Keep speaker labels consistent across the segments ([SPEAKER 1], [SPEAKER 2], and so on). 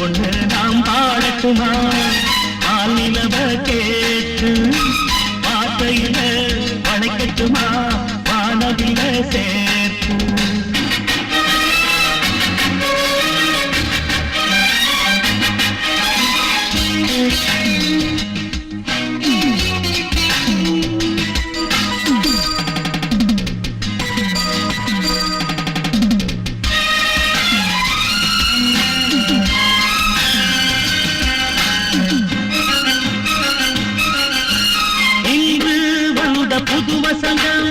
[SPEAKER 1] ஒன்று நாம் பாடட்டுமா? புது வசந்தம்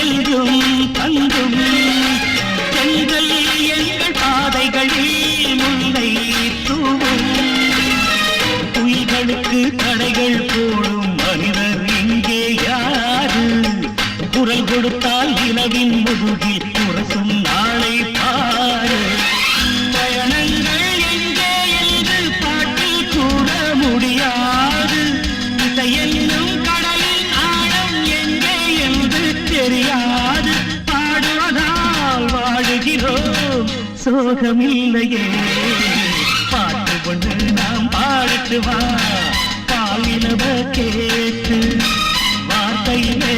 [SPEAKER 1] எங்கும் தங்கும். எங்கள் எங்கள் பாதைகளில் சோகமில்லையே. பாட்டு கொண்டு நாம் பாடட்டுமா பாலினவ கேட்டு வார்த்தையிலே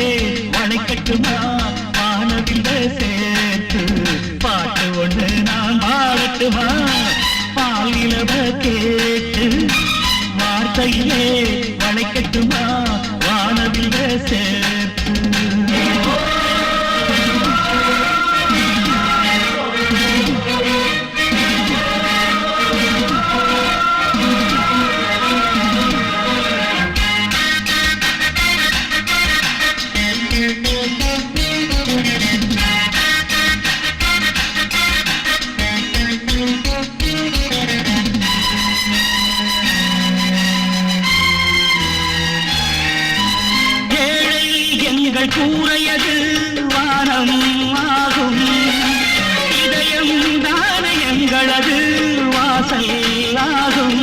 [SPEAKER 1] வளைக்கட்டுமா? வானவில சேர்த்து பாட்டு கொண்டு நாம் பாடட்டுமா பாலினவ கேட்டு வார்த்தையிலே எங்கள் கூறையது வானம் ஆகும் இதயம் தான எங்களது வாசல் ஆகும்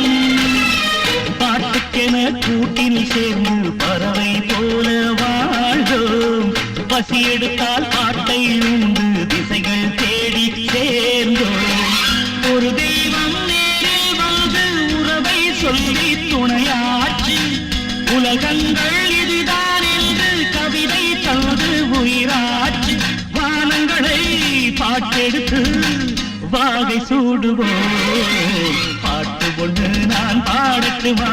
[SPEAKER 1] பாட்டுக்கென கூட்டில் சேர்ந்து பறவை போல வாழ்ந்தோம். பசி எடுத்தால் பாட்டை உண்டு திசைகள் தேடி சேர்ந்தோம். ஒரு தெய்வம் நேரில் வந்து உறவை சொல்லி துணையாற்றி உலகங்கள் பாட்டெடுத்து வாகை சூடுவோம். பாட்டு ஒன்று நான் பாடட்டுமா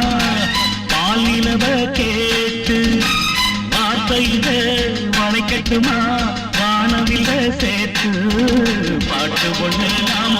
[SPEAKER 1] பாலிலவ கேட்டு வார்த்தையில வளைக்கட்டுமா வானவில சேர்த்து பாட்டு ஒன்று நாம்